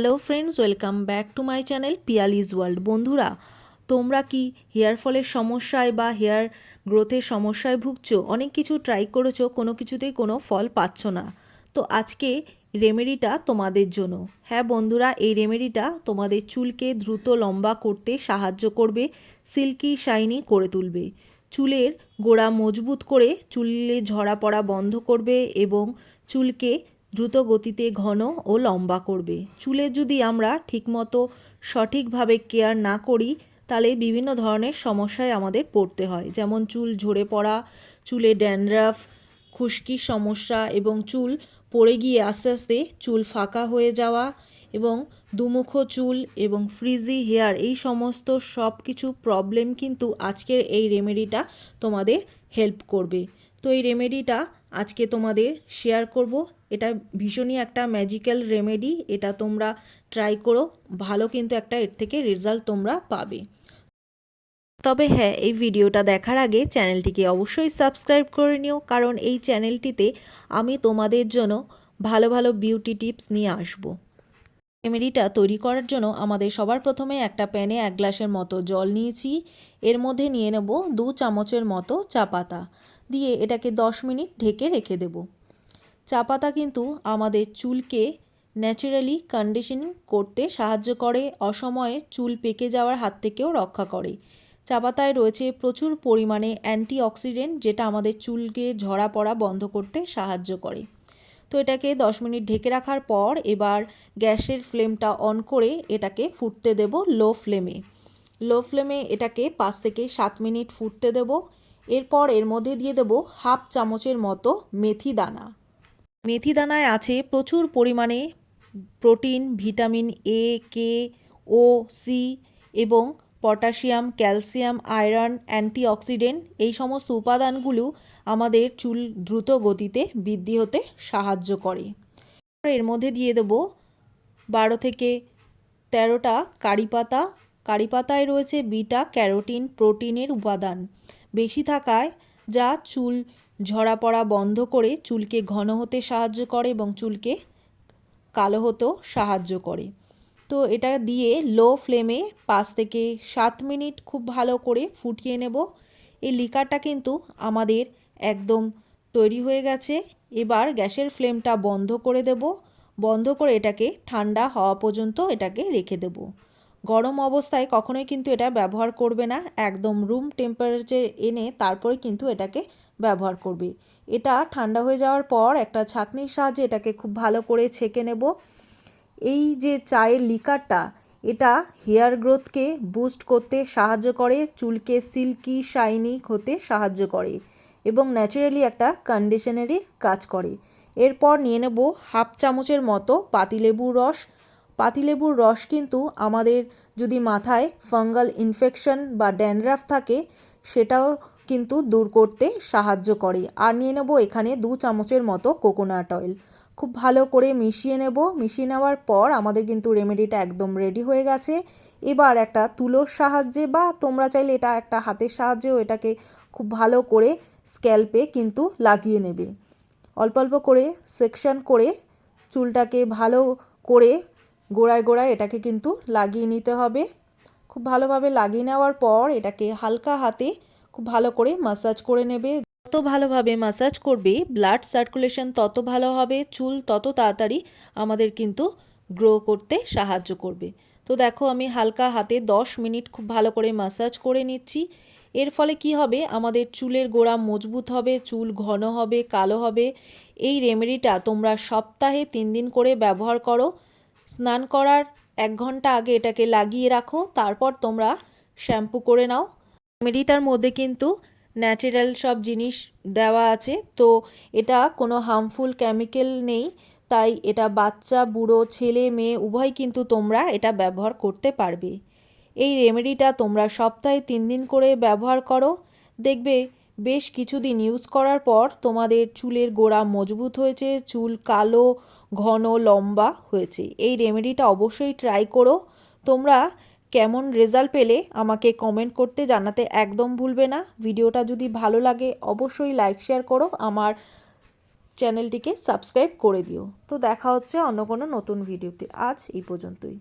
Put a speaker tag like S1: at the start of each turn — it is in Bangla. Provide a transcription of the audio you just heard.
S1: Hello friends welcome back to my channel Piyali's world বন্ধুরা, তোমরা কি হেয়ার ফলের সমস্যায় বা হেয়ার গ্রোথের সমস্যায় ভুগছো? অনেক কিছু ট্রাই করেছ, কোনো কিছুতেই কোনো ফল পাচ্ছ না। তো আজকে রেমেডিটা তোমাদের জন্য। হ্যাঁ বন্ধুরা, এই রেমেডিটা তোমাদের চুলকে দ্রুত লম্বা করতে সাহায্য করবে সিল্কি শাইনি করে তুলবে। চুলের গোড়া মজবুত করে চুলে ঝরা পড়া বন্ধ করবে এবং চুলকে দ্রুত গতিতে ঘন ও লম্বা করবে। চুলে যদি আমরা ঠিকমতো সঠিকভাবে কেয়ার না করি, তাহলে বিভিন্ন ধরনের সমস্যায় আমাদের পড়তে হয়। যেমন চুল ঝরে পড়া, চুলে ড্যান্ড্রাফ, খুশকির সমস্যা এবং চুল পড়ে গিয়ে আস্তে আস্তে চুল ফাঁকা হয়ে যাওয়া এবং দুমুখ চুল এবং ফ্রিজি হেয়ার এই সমস্ত সব কিছু প্রবলেম কিন্তু আজকের এই রেমেডিটা তোমাদের হেল্প করবে। তো এই রেমেডিটা আজকে তোমাদের শেয়ার করব। এটা ভীষণই একটা ম্যাজিক্যাল রেমেডি এটা তোমরা ট্রাই করো, ভালো কিন্তু একটা এর থেকে রেজাল্ট তোমরা পাবে। তবে হ্যাঁ এই ভিডিওটা দেখার আগে চ্যানেলটিকে অবশ্যই সাবস্ক্রাইব করে নিও, কারণ এই চ্যানেলটিতে আমি তোমাদের জন্য ভালো ভালো বিউটি টিপস নিয়ে আসব। রেমেডিটা তৈরি করার জন্য আমাদের সবার প্রথমে একটা প্যানে এক গ্লাসের মতো জল নিয়েছি, এর মধ্যে নিয়ে নেব দু চামচের মতো চা পাতা, দিয়ে এটাকে দশ মিনিট ঢেকে রেখে দেব। চা পাতা কিন্তু আমাদের চুলকে ন্যাচারালি কন্ডিশনিং করতে সাহায্য করে, অসময়ে চুল পেকে যাওয়ার হাত থেকেও রক্ষা করে। চা পাতায় রয়েছে প্রচুর পরিমাণে অ্যান্টিঅক্সিডেন্ট যেটা আমাদের চুলকে ঝরা পড়া বন্ধ করতে সাহায্য করে। তো এটাকে দশ মিনিট ঢেকে রাখার পর এবার গ্যাসের ফ্লেমটা অন করে এটাকে ফুটতে দেব লো ফ্লেমে। লো ফ্লেমে এটাকে পাঁচ থেকে সাত মিনিট ফুটতে দেব। এরপর এর মধ্যে দিয়ে দেব হাফ চামচের মতো মেথি দানা। মেথি দানায় আছে প্রচুর পরিমাণে প্রোটিন, ভিটামিন এ কে ও সি এবং পটাশিয়াম, ক্যালসিয়াম, আয়রন, অ্যান্টিঅক্সিডেন্ট। এই সমস্ত উপাদানগুলো আমাদের চুল দ্রুত গতিতে বৃদ্ধি হতে সাহায্য করে। এর মধ্যে দিয়ে দেবো বারো থেকে তেরোটা কারি পাতা। কারি পাতায় রয়েছে বিটা, ক্যারোটিন, প্রোটিনের উপাদান। বেশি থাকায় যা চুল ঝরা পড়া বন্ধ করে চুলকে ঘন হতে সাহায্য করে এবং চুলকে কালো হতেও সাহায্য করে। তো এটা দিয়ে লো ফ্লেমে পাঁচ থেকে সাত মিনিট খুব ভালো করে ফুটিয়ে নেব। এই লিকারটা কিন্তু আমাদের একদম তৈরি হয়ে গেছে। এবার গ্যাসের ফ্লেমটা বন্ধ করে দেব। বন্ধ করে এটাকে ঠান্ডা হওয়া পর্যন্ত এটাকে রেখে দেব। গরম অবস্থায় কখনোই কিন্তু এটা ব্যবহার করবে না। একদম রুম টেম্পারেচার এনে তারপরে কিন্তু এটাকে ব্যবহার করবে। এটা ঠান্ডা হয়ে যাওয়ার পর একটা ছাঁকনির সাহায্যে এটাকে খুব ভালো করে ছেঁকে নেব। এই যে চায়ের লিকারটা, এটা হেয়ার গ্রোথকে বুস্ট করতে সাহায্য করে, চুলকে সিল্কি, শাইনি হতে সাহায্য করে এবং ন্যাচারালি একটা কন্ডিশনারি কাজ করে। এরপর নিয়ে নেব হাফ চামচের মতো পাতিলেবুর রস। পাতিলেবুর রস কিন্তু আমাদের যদি মাথায় ফাঙ্গাল ইনফেকশন বা ড্যান্ড্রাফ থাকে, সেটাও কিন্তু দূর করতে সাহায্য করে। আর নিয়ে নেব এখানে দু চামচের মতো কোকোনাট অয়েল খুব ভালো করে মিশিয়ে নেব। মিশিয়ে নেওয়ার পর আমাদের কিন্তু রেমেডিটা একদম রেডি হয়ে গেছে। এবার একটা তুলোর সাহায্যে বা তোমরা চাইলে এটা একটা হাতের সাহায্যেও এটাকে খুব ভালো করে স্ক্যাল্পে কিন্তু লাগিয়ে নেবে। অল্প অল্প করে সেকশন করে চুলটাকে ভালো করে গোড়ায় গোড়ায় এটাকে কিন্তু লাগিয়ে নিতে হবে। খুব ভালোভাবে লাগিয়ে নেওয়ার পর এটাকে হালকা হাতে খুব ভালো করে মাসাজ করে নেবে। যত ভালোভাবে মাসাজ করবে ব্লাড সার্কুলেশন তত ভালো হবে, চুল তত তাড়াতাড়ি আমাদের কিন্তু গ্রো করতে সাহায্য করবে। তো দেখো আমি হালকা হাতে দশ মিনিট খুব ভালো করে মাসাজ করে নিচ্ছি। এর ফলে কি হবে? আমাদের চুলের গোড়া মজবুত হবে, চুল ঘন হবে, কালো হবে। এই রেমেডিটা তোমরা সপ্তাহে তিন দিন করে ব্যবহার করো। স্নান করার এক ঘণ্টা আগে এটাকে লাগিয়ে রাখো, তারপর তোমরা শ্যাম্পু করে নাও। রেমেডিটার মধ্যে কিন্তু ন্যাচারাল সব জিনিস দেওয়া আছে। তো এটা কোনো হার্মফুল কেমিক্যাল নেই। তাই এটা বাচ্চা, বুড়ো, ছেলে, মেয়ে, উভয় কিন্তু তোমরা এটা ব্যবহার করতে পারবে। এই রেমেডিটা তোমরা সপ্তাহে তিন দিন করে ব্যবহার করো। দেখবে বেশ কিছুদিন ইউজ করার পর তোমাদের চুলের গোড়া মজবুত হয়েছে, চুল কালো, ঘন, লম্বা হয়েছে। এই রেমেডিটা অবশ্যই ট্রাই করো। তোমরা কেমন রেজাল্ট পেলে আমাকে কমেন্ট করতে জানাতে একদম ভুলবে না। ভিডিওটা যদি ভালো লাগে, অবশ্যই লাইক শেয়ার করো। আমার চ্যানেলটিকে সাবস্ক্রাইব করে দিও। তো দেখা হচ্ছে অন্য কোনো নতুন ভিডিওতে আজ এই পর্যন্তই।